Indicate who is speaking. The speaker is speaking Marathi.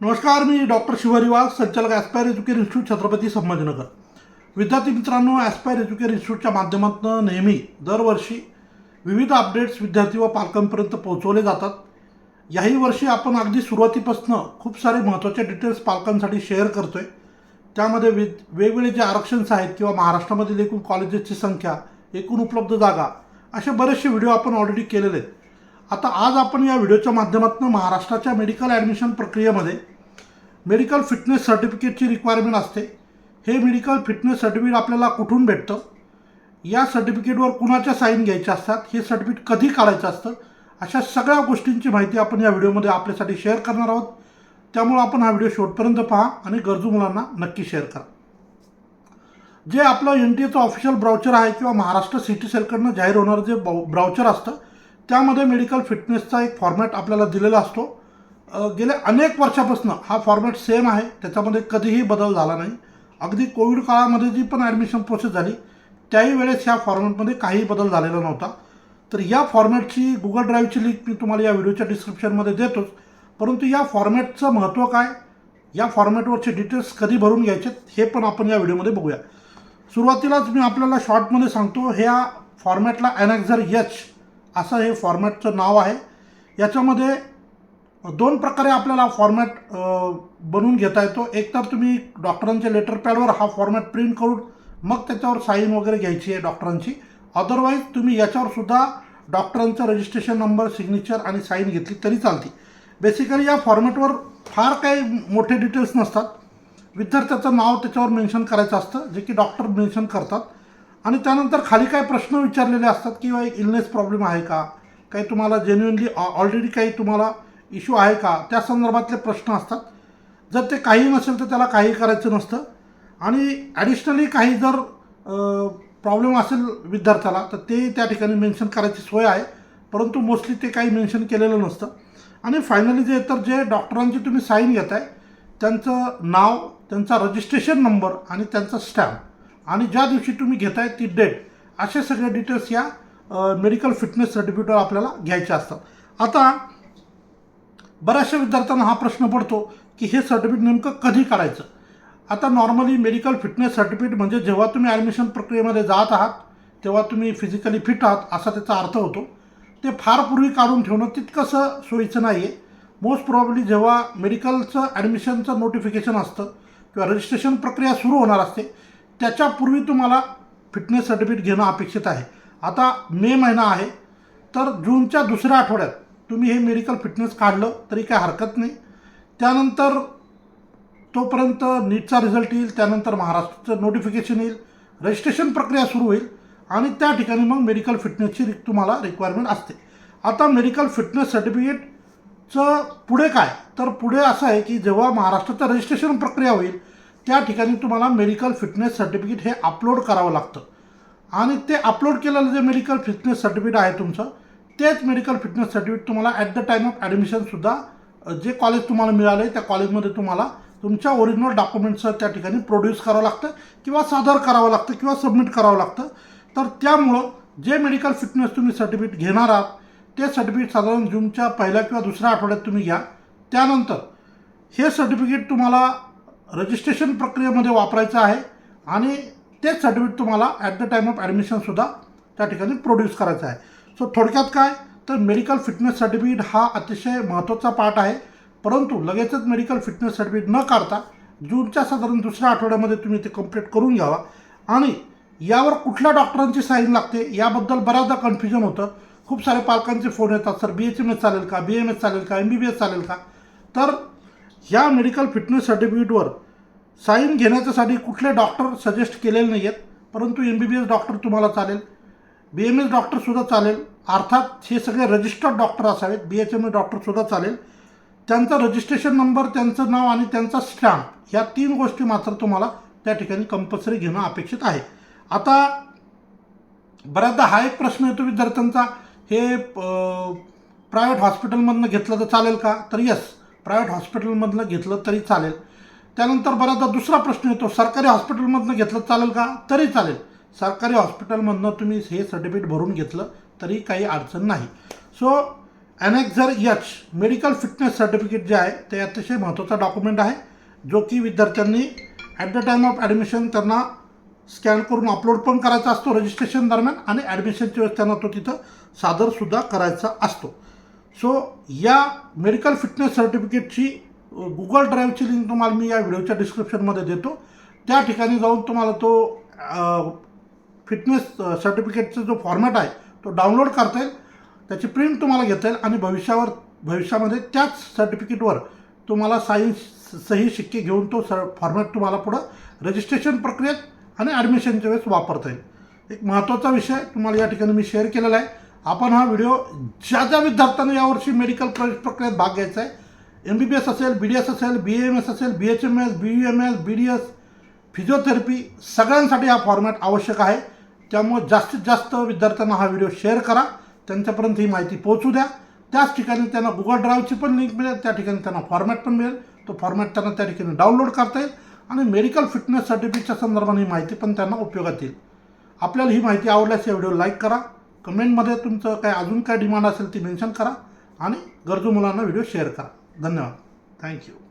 Speaker 1: नमस्कार मी डॉक्टर शिवरिवास संचालक Aspire Educare Institute Chhatrapati Sambhajinagar. विद्यार्थी मित्रांनो ॲस्पायर एज्युकेर इन्स्टिट्यूटच्या माध्यमातून नेहमी दरवर्षी विविध अपडेट्स विद्यार्थी व पालकांपर्यंत पोहोचवले जातात. याही वर्षी आपण अगदी सुरुवातीपासून खूप सारे महत्त्वाचे डिटेल्स पालकांसाठी शेअर करतो आहे त्यामध्ये वि वेगवेगळे जे आरक्षण्स आहेत किंवा महाराष्ट्रामधील एकूण कॉलेजेसची संख्या एकूण उपलब्ध जागा असे बरेचसे व्हिडिओ आपण ऑलरेडी केलेले आहेत. आता आज आपण या व्हिडिओच्या माध्यमातून महाराष्ट्राच्या मेडिकल ॲडमिशन प्रक्रियेमध्ये मेडिकल फिटनेस सर्टिफिकेटची रिक्वायरमेंट असते. हे मेडिकल फिटनेस सर्टिफिकेट आपल्याला कुठून भेटतं? या सर्टिफिकेटवर कुणाच्या साईन घ्यायच्या असतात? हे सर्टिफिकेट कधी काढायचं असतं? अशा सगळ्या गोष्टींची माहिती आपण या व्हिडिओमध्ये आपल्यासाठी शेअर करणार आहोत. त्यामुळे आपण हा व्हिडिओ शेवटपर्यंत पहा आणि गरजू मुलांना नक्की शेअर करा. जे आपलं एन टी एचं ऑफिशियल ब्राउचर आहे किंवा महाराष्ट्र सिटी सेलकडनं जाहीर होणारं जे ब्राउचर असतं त्यामध्ये मेडिकल फिटनेसचा एक फॉर्मॅट आपल्याला दिलेला असतो. गेल्या अनेक वर्षापासून हा फॉर्मॅट सेम आहे. त्याच्यामध्ये कधीही बदल झाला नाही. अगदी कोविड काळामध्ये जी पण ॲडमिशन प्रोसेस झाली त्याही वेळेस ह्या फॉर्मॅटमध्ये काही बदल झालेला नव्हता. तर या फॉर्मॅटची गुगल ड्राईव्हची लिंक मी तुम्हाला या व्हिडिओच्या डिस्क्रिप्शनमध्ये देतोच. परंतु या फॉर्मॅटचं महत्त्व काय? या फॉर्मॅटवरचे डिटेल्स कधी भरून घ्यायचे? हे पण आपण या व्हिडिओमध्ये बघूया. सुरुवातीलाच मी आपल्याला शॉर्टमध्ये सांगतो ह्या फॉर्मॅटला ॲनॅक्झर एच असं हे फॉर्मॅटचं नाव आहे. याच्यामध्ये दोन प्रकारे आपल्याला फॉर्मॅट बनवून घेता येतो. एक तर तुम्ही डॉक्टरांच्या लेटर पॅडवर हा फॉर्मॅट प्रिंट करून मग त्याच्यावर साईन वगैरे घ्यायची आहे डॉक्टरांची अदरवाईज तुम्ही याच्यावरसुद्धा डॉक्टरांचं डॉक्टरांचा रजिस्ट्रेशन नंबर सिग्नेचर आणि साईन घेतली तरी चालते. बेसिकली या फॉर्मॅटवर फार काही मोठे डिटेल्स नसतात. विद्यार्थ्याचं नाव त्याच्यावर मेन्शन करायचं असतं जे की डॉक्टर मेन्शन करतात. आणि त्यानंतर खाली काही प्रश्न विचारलेले असतात किंवा एक इलनेस प्रॉब्लेम आहे का? काही तुम्हाला जेन्युनली ऑलरेडी काही तुम्हाला इश्यू आहे का? त्या संदर्भातले प्रश्न असतात. जर ते काही नसेल तर त्याला काही करायचं नसतं. आणि ॲडिशनली काही जर प्रॉब्लेम असेल विद्यार्थ्याला तर ते त्या ठिकाणी मेन्शन करायची सोय आहे. परंतु मोस्टली ते काही मेन्शन केलेलं नसतं. आणि फायनली जे तर जे डॉक्टरांची तुम्ही साईन घेताय त्यांचं नाव त्यांचा रजिस्ट्रेशन नंबर आणि त्यांचा स्टॅम्प आणि ज्या दिवशी तुम्ही घेताय ती डेट असे सगळे डिटेल्स या मेडिकल फिटनेस सर्टिफिकेटवर आपल्याला घ्यायचे असतात. आता बऱ्याचशा विद्यार्थ्यांना हा प्रश्न पडतो की हे सर्टिफिकेट नेमकं कधी काढायचं? आता नॉर्मली मेडिकल फिटनेस सर्टिफिकेट म्हणजे जेव्हा तुम्ही ॲडमिशन प्रक्रियेमध्ये जात आहात तेव्हा तुम्ही फिजिकली फिट आहात असा त्याचा अर्थ होतो. ते फार पूर्वी काढून ठेवणं तितकंसं सोयीचं नाही आहे मोस्ट प्रॉब्ली जेव्हा मेडिकलचं ॲडमिशनचं नोटिफिकेशन असतं किंवा रजिस्ट्रेशन प्रक्रिया सुरू होणार असते त्याच्यापूर्वी तुम्हाला फिटनेस सर्टिफिकेट घेणं अपेक्षित आहे. आता मे महिना आहे तर जूनच्या दुसऱ्या आठवड्यात तुम्ही हे मेडिकल फिटनेस काढलं तरी काय हरकत नाही. त्यानंतर तोपर्यंत नीटचा रिझल्ट येईल त्यानंतर महाराष्ट्राचं नोटिफिकेशन येईल रजिस्ट्रेशन प्रक्रिया सुरू होईल आणि त्या ठिकाणी मग मेडिकल फिटनेसची रिक तुम्हाला रिक्वायरमेंट असते. आता मेडिकल फिटनेस सर्टिफिकेटचं पुढे काय? तर पुढे असं आहे की जेव्हा महाराष्ट्राचं रजिस्ट्रेशन प्रक्रिया होईल त्या ठिकाणी तुम्हाला मेडिकल फिटनेस सर्टिफिकेट हे अपलोड करावं लागतं. आणि ते अपलोड केलेलं जे मेडिकल फिटनेस सर्टिफिकेट आहे तुमचं तेच मेडिकल फिटनेस सर्टिफिकेट तुम्हाला ॲट द टाईम ऑफ ॲडमिशनसुद्धा जे कॉलेज तुम्हाला मिळालं आहे त्या कॉलेजमध्ये तुम्हाला तुमच्या ओरिजिनल डॉक्युमेंट्सचं त्या ठिकाणी प्रोड्यूस करावं लागतं किंवा सादर करावं लागतं किंवा सबमिट करावं लागतं. तर त्यामुळं जे मेडिकल फिटनेस तुम्ही सर्टिफिकेट घेणार आहात ते सर्टिफिकेट साधारण जूनच्या पहिल्या किंवा दुसऱ्या आठवड्यात तुम्ही घ्या. त्यानंतर हे सर्टिफिकेट तुम्हाला रजिस्ट्रेशन प्रक्रियेमध्ये वापरायचं आहे आणि तेच सर्टिफिकेट तुम्हाला ॲट द टाईम ऑफ ॲडमिशनसुद्धा त्या ठिकाणी प्रोड्यूस करायचं आहे. सो थोडक्यात काय? तर मेडिकल फिटनेस सर्टिफिकेट हा अतिशय महत्त्वाचा पार्ट आहे. परंतु लगेचच मेडिकल फिटनेस सर्टिफिकेट न काढता जूनच्या साधारण दुसऱ्या आठवड्यामध्ये तुम्ही ते कंप्लीट करून घ्यावा. आणि यावर कुठल्या डॉक्टरांची साईन लागते याबद्दल बऱ्याचदा कन्फ्युजन होतं. खूप सारे पालकांचे फोन येतात sir B H M S चालेल का? बी एम एस चालेल का? एम बी बी एस चालेल का? तर ह्या मेडिकल फिटनेस सर्टिफिकेटवर साईन घेण्याच्यासाठी कुठले डॉक्टर सजेस्ट केलेले नाही आहेत परंतु M B B S doctor तुम्हाला चालेल. बी एम एस डॉक्टरसुद्धा चालेल. अर्थात हे सगळे रजिस्टर्ड डॉक्टर असावेत. बी एच एम एस डॉक्टरसुद्धा चालेल. त्यांचा रजिस्ट्रेशन नंबर त्यांचं नाव आणि त्यांचा स्टॅम्प ह्या तीन गोष्टी मात्र तुम्हाला त्या ठिकाणी कंपल्सरी घेणं अपेक्षित आहे. आता बऱ्याचदा हा एक प्रश्न येतो विद्यार्थ्यांचा. हे प्रायव्हेट हॉस्पिटलमधनं घेतलं तर चालेल का? तर यस प्रायव्हेट हॉस्पिटलमधनं घेतलं तरी चालेल. त्यानंतर बऱ्याचदा दुसरा प्रश्न येतो सरकारी हॉस्पिटलमधनं घेतलं चालेल का? तरी चालेल. सरकारी हॉस्पिटलमधनं तुम्ही हे सर्टिफिकेट भरून घेतलं तरी काही अडचण नाही. So annexure H medical fitness certificate जे आहे ते अतिशय महत्त्वाचा डॉक्युमेंट आहे जो की विद्यार्थ्यांनी at the time of admission त्यांना स्कॅन करून अपलोड पण करायचा असतो रजिस्ट्रेशन दरम्यान आणि ॲडमिशनच्या वेळेस त्यांना तो तिथं सादरसुद्धा करायचा असतो. सो या मेडिकल फिटनेस सर्टिफिकेटची गुगल ड्राईव्हची लिंक तुम्हाला मी या व्हिडिओच्या डिस्क्रिप्शनमध्ये देतो. त्या ठिकाणी जाऊन तुम्हाला तो फिटनेस सर्टिफिकेटचा जो फॉर्मॅट आहे तो डाउनलोड करता येईल. त्याची प्रिंट तुम्हाला घेता येईल आणि भविष्यावर भविष्यामध्ये त्याच सर्टिफिकेटवर तुम्हाला साईन्स सही शिक्के घेऊन तो स फॉर्मॅट तुम्हाला पुढं रजिस्ट्रेशन प्रक्रियेत आणि ॲडमिशनच्या वेळेस वापरता येईल. एक महत्त्वाचा विषय तुम्हाला या ठिकाणी मी शेअर केलेला आहे. आपण हा व्हिडिओ ज्या ज्या विद्यार्थ्यांना यावर्षी मेडिकल प्रवेश प्रक्रियेत भाग घ्यायचा आहे. एम बी बी एस असेल बी डी एस असेल बी एम एस असेल B H M S B U M S B D S physiotherapy सगळ्यांसाठी हा फॉर्मॅट आवश्यक आहे. त्यामुळे जास्तीत जास्त विद्यार्थ्यांना हा व्हिडिओ शेअर करा. त्यांच्यापर्यंत ही माहिती पोहोचू द्या. त्याच ठिकाणी त्यांना गुगल ड्राईव्हची पण लिंक मिळेल. त्या ठिकाणी त्यांना फॉर्मॅट पण मिळेल. तो फॉर्मॅट त्यांना त्या ठिकाणी डाउनलोड करता येईल. आणि मेडिकल फिटनेस सर्टिफिकेटच्या संदर्भाने ही माहिती पण त्यांना उपयोगात येईल. आपल्याला ही माहिती आवडल्यास या व्हिडिओ लाईक करा. कमेंटमध्ये तुमचं काय अजून काय डिमांड असेल ती मेन्शन करा आणि गरजू मुलांना व्हिडिओ शेअर करा. धन्यवाद. थँक्यू.